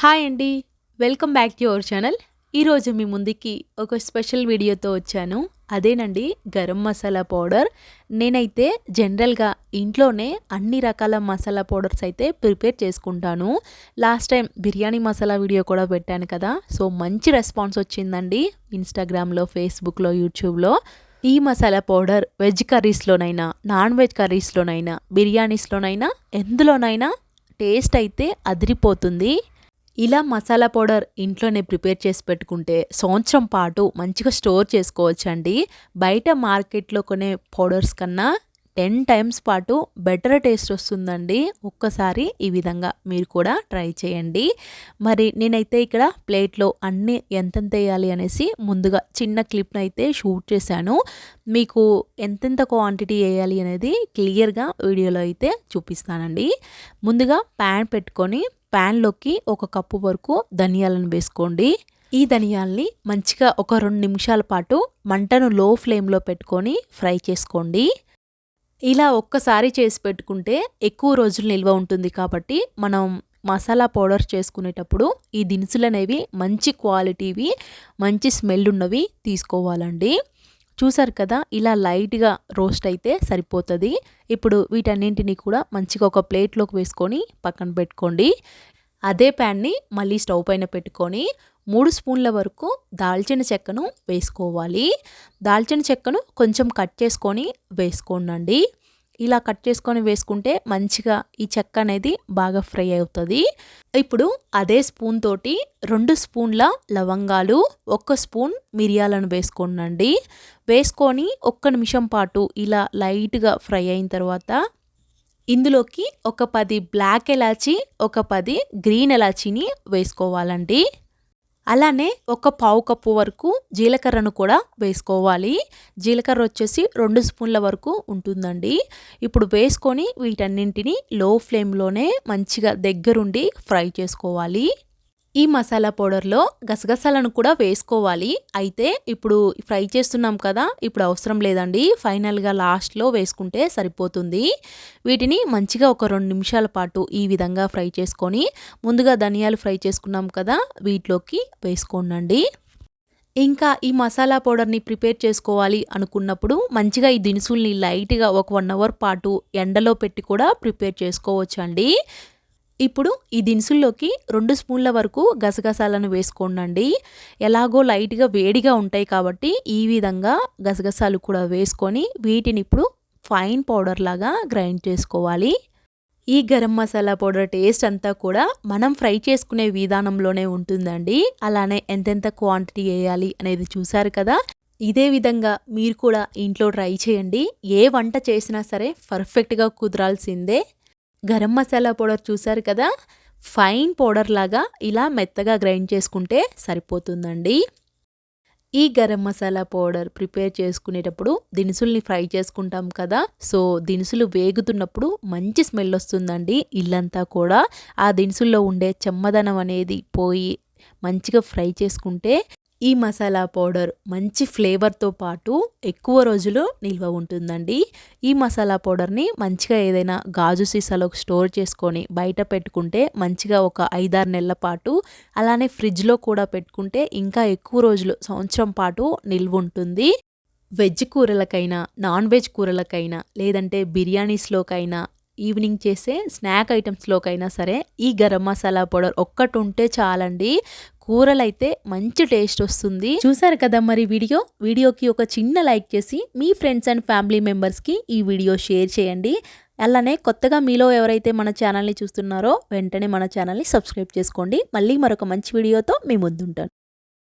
Hi అండి. Welcome back to our channel. ఈరోజు మీ ముందుకి ఒక స్పెషల్ వీడియోతో వచ్చాను. అదేనండి గరం మసాలా పౌడర్. నేనైతే జనరల్గా ఇంట్లోనే అన్ని రకాల మసాలా పౌడర్స్ అయితే ప్రిపేర్ చేసుకుంటాను. Last time biryani masala video కూడా పెట్టాను కదా. సో మంచి రెస్పాన్స్ వచ్చిందండి ఇన్స్టాగ్రామ్లో ఫేస్బుక్లో యూట్యూబ్లో. ఈ మసాలా పౌడర్ వెజ్ కర్రీస్లోనైనా నాన్ వెజ్ కర్రీస్లోనైనా బిర్యానీస్లోనైనా ఎందులోనైనా టేస్ట్ అయితే అదిరిపోతుంది. ఇలా మసాలా పౌడర్ ఇంట్లోనే ప్రిపేర్ చేసి పెట్టుకుంటే సంవత్సరం పాటు మంచిగా స్టోర్ చేసుకోవచ్చండి. బయట మార్కెట్లో కొనే పౌడర్స్ కన్నా టెన్ టైమ్స్ పాటు బెటర్ టేస్ట్ వస్తుందండి. ఒక్కసారి ఈ విధంగా మీరు కూడా ట్రై చేయండి. మరి నేనైతే ఇక్కడ ప్లేట్లో అన్నీ ఎంతెంత వేయాలి అనేసి ముందుగా చిన్న క్లిప్ని అయితే షూట్ చేశాను. మీకు ఎంతెంత క్వాంటిటీ వేయాలి అనేది క్లియర్గా వీడియోలో అయితే చూపిస్తానండి. ముందుగా ప్యాన్ పెట్టుకొని ప్యాన్లోకి ఒక కప్పు వరకు ధనియాలను వేసుకోండి. ఈ ధనియాల్ని మంచిగా ఒక రెండు నిమిషాల పాటు మంటను లో ఫ్లేమ్లో పెట్టుకొని ఫ్రై చేసుకోండి. ఇలా ఒక్కసారి చేసి పెట్టుకుంటే ఎక్కువ రోజులు నిల్వ ఉంటుంది కాబట్టి మనం మసాలా పౌడర్ చేసుకునేటప్పుడు ఈ దినుసులు అనేవి మంచి క్వాలిటీవి మంచి స్మెల్ ఉన్నవి తీసుకోవాలండి. చూసారు కదా ఇలా లైట్గా రోస్ట్ అయితే సరిపోతుంది. ఇప్పుడు వీటన్నింటినీ కూడా మంచిగా ఒక ప్లేట్లోకి వేసుకొని పక్కన పెట్టుకోండి. అదే ప్యాన్ని మళ్ళీ స్టవ్ పైన పెట్టుకొని మూడు స్పూన్ల వరకు దాల్చిన చెక్కను వేసుకోవాలి. దాల్చిన చెక్కను కొంచెం కట్ చేసుకొని వేసుకోండి ఇలా కట్ చేసుకొని వేసుకుంటే మంచిగా ఈ చెక్క అనేది బాగా ఫ్రై అవుతుంది. ఇప్పుడు అదే స్పూన్ తోటి రెండు స్పూన్ల లవంగాలు ఒక్క స్పూన్ మిరియాలను వేసుకోనండి. వేసుకొని ఒక్క నిమిషం పాటు ఇలా లైట్గా ఫ్రై అయిన తర్వాత ఇందులోకి ఒక పది బ్లాక్ ఎలాచి ఒక పది గ్రీన్ ఎలాచీని వేసుకోవాలండి. అలానే ఒక పావు కప్పు వరకు జీలకర్రను కూడా వేసుకోవాలి. జీలకర్ర వచ్చేసి రెండు స్పూన్ల వరకు ఉంటుందండి. ఇప్పుడు వేసుకొని వీటన్నింటినీ లో ఫ్లేమ్లోనే మంచిగా దగ్గరుండి ఫ్రై చేసుకోవాలి. ఈ మసాలా పౌడర్లో గసగసాలను కూడా వేసుకోవాలి. అయితే ఇప్పుడు ఫ్రై చేస్తున్నాం కదా ఇప్పుడు అవసరం లేదండి. ఫైనల్గా లాస్ట్లో వేసుకుంటే సరిపోతుంది. వీటిని మంచిగా ఒక రెండు నిమిషాల పాటు ఈ విధంగా ఫ్రై చేసుకొని ముందుగా ధనియాలు ఫ్రై చేసుకున్నాం కదా వీటిలోకి వేసుకోండి ఇంకా ఈ మసాలా పౌడర్ని ప్రిపేర్ చేసుకోవాలి అనుకున్నప్పుడు మంచిగా ఈ దినుసుల్ని లైట్గా ఒక వన్ అవర్ పాటు ఎండలో పెట్టి కూడా ప్రిపేర్ చేసుకోవచ్చు అండి ఇప్పుడు ఈ దినుసుల్లోకి రెండు స్పూన్ల వరకు గసగసాలను వేసుకోండి ఎలాగో లైట్గా వేడిగా ఉంటాయి కాబట్టి ఈ విధంగా గసగసాలు కూడా వేసుకొని వీటిని ఇప్పుడు ఫైన్ పౌడర్ లాగా గ్రైండ్ చేసుకోవాలి. ఈ గరం మసాలా పౌడర్ టేస్ట్ అంతా కూడా మనం ఫ్రై చేసుకునే విధానంలోనే ఉంటుందండి. అలానే ఎంతెంత క్వాంటిటీ వేయాలి అనేది చూసారు కదా? ఇదే విధంగా మీరు కూడా ఇంట్లో ట్రై చేయండి. ఏ వంట చేసినా సరే పర్ఫెక్ట్గా కుదరాల్సిందే. గరం మసాలా పౌడర్ చూసారు కదా? ఫైన్ పౌడర్ లాగా ఇలా మెత్తగా గ్రైండ్ చేసుకుంటే సరిపోతుందండి. ఈ గరం మసాలా పౌడర్ ప్రిపేర్ చేసుకునేటప్పుడు దినుసుల్ని ఫ్రై చేసుకుంటాం కదా? సో దినుసులు వేగుతున్నప్పుడు మంచి స్మెల్ వస్తుందండి ఇల్లంతా కూడా. ఆ దినుసుల్లో ఉండే చెమ్మదనం అనేది పోయి మంచిగా ఫ్రై చేసుకుంటే ఈ మసాలా పౌడర్ మంచి ఫ్లేవర్తో పాటు ఎక్కువ రోజులు నిల్వ ఉంటుందండి. ఈ మసాలా పౌడర్ని మంచిగా ఏదైనా గాజు సీసాలో స్టోర్ చేసుకొని బయట పెట్టుకుంటే మంచిగా ఒక ఐదారు నెలల పాటు అలానే ఫ్రిడ్జ్లో కూడా పెట్టుకుంటే ఇంకా ఎక్కువ రోజులు సంవత్సరం పాటు నిల్వ ఉంటుంది. వెజ్ కూరలకైనా నాన్ వెజ్ కూరలకైనా లేదంటే బిర్యానీస్లోకైనా ఈవినింగ్ చేసే స్నాక్ ఐటమ్స్లోకైనా సరే ఈ గరం మసాలా పౌడర్ ఒక్కటి ఉంటే చాలండి. కూరలైతే మంచి టేస్ట్ వస్తుంది. చూసారు కదా మరి వీడియో? వీడియోకి ఒక చిన్న లైక్ చేసి మీ ఫ్రెండ్స్ అండ్ ఫ్యామిలీ మెంబర్స్కి ఈ వీడియో షేర్ చేయండి. అలానే కొత్తగా మీలో ఎవరైతే మన ఛానల్ని చూస్తున్నారో వెంటనే మన ఛానల్ని సబ్స్క్రైబ్ చేసుకోండి. మళ్ళీ మరొక మంచి వీడియోతో మీ ముందుంటాను.